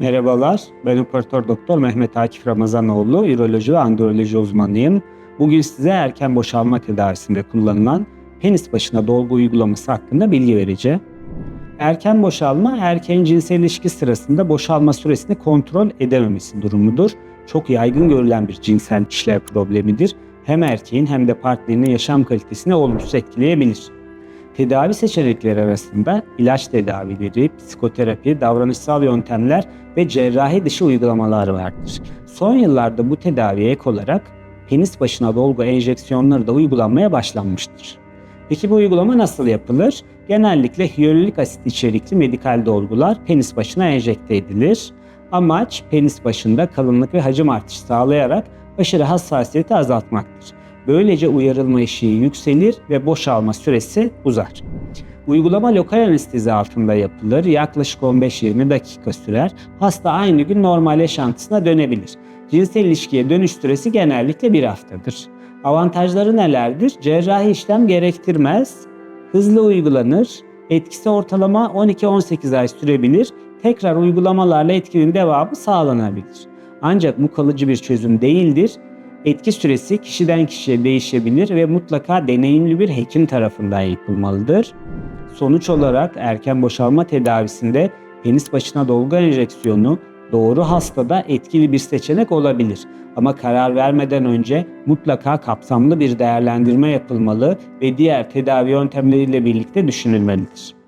Merhabalar, ben operatör doktor Mehmet Akif Ramazanoğlu, üroloji ve androloji uzmanıyım. Bugün size erken boşalma tedavisinde kullanılan penis başına dolgu uygulaması hakkında bilgi vereceğim. Erken boşalma, erkeğin cinsel ilişki sırasında boşalma süresini kontrol edememesi durumudur. Çok yaygın görülen bir cinsel işlev problemidir. Hem erkeğin hem de partnerinin yaşam kalitesini olumsuz etkileyebilir. Tedavi seçenekleri arasında ilaç tedavileri, psikoterapi, davranışsal yöntemler ve cerrahi dışı uygulamalar vardır. Son yıllarda bu tedaviye ek olarak penis başına dolgu enjeksiyonları da uygulanmaya başlanmıştır. Peki bu uygulama nasıl yapılır? Genellikle hyaluronik asit içerikli medikal dolgular penis başına enjekte edilir. Amaç penis başında kalınlık ve hacim artışı sağlayarak aşırı hassasiyeti azaltmaktır. Böylece uyarılma eşiği yükselir ve boşalma süresi uzar. Uygulama lokal anestezi altında yapılır. Yaklaşık 15-20 dakika sürer. Hasta aynı gün normal yaşantısına dönebilir. Cinsel ilişkiye dönüş süresi genellikle bir haftadır. Avantajları nelerdir? Cerrahi işlem gerektirmez. Hızlı uygulanır. Etkisi ortalama 12-18 ay sürebilir. Tekrar uygulamalarla etkinin devamı sağlanabilir. Ancak bu kalıcı bir çözüm değildir. Etki süresi kişiden kişiye değişebilir ve mutlaka deneyimli bir hekim tarafından yapılmalıdır. Sonuç olarak erken boşalma tedavisinde penis başına dolgu enjeksiyonu doğru hastada etkili bir seçenek olabilir. Ama karar vermeden önce mutlaka kapsamlı bir değerlendirme yapılmalı ve diğer tedavi yöntemleriyle birlikte düşünülmelidir.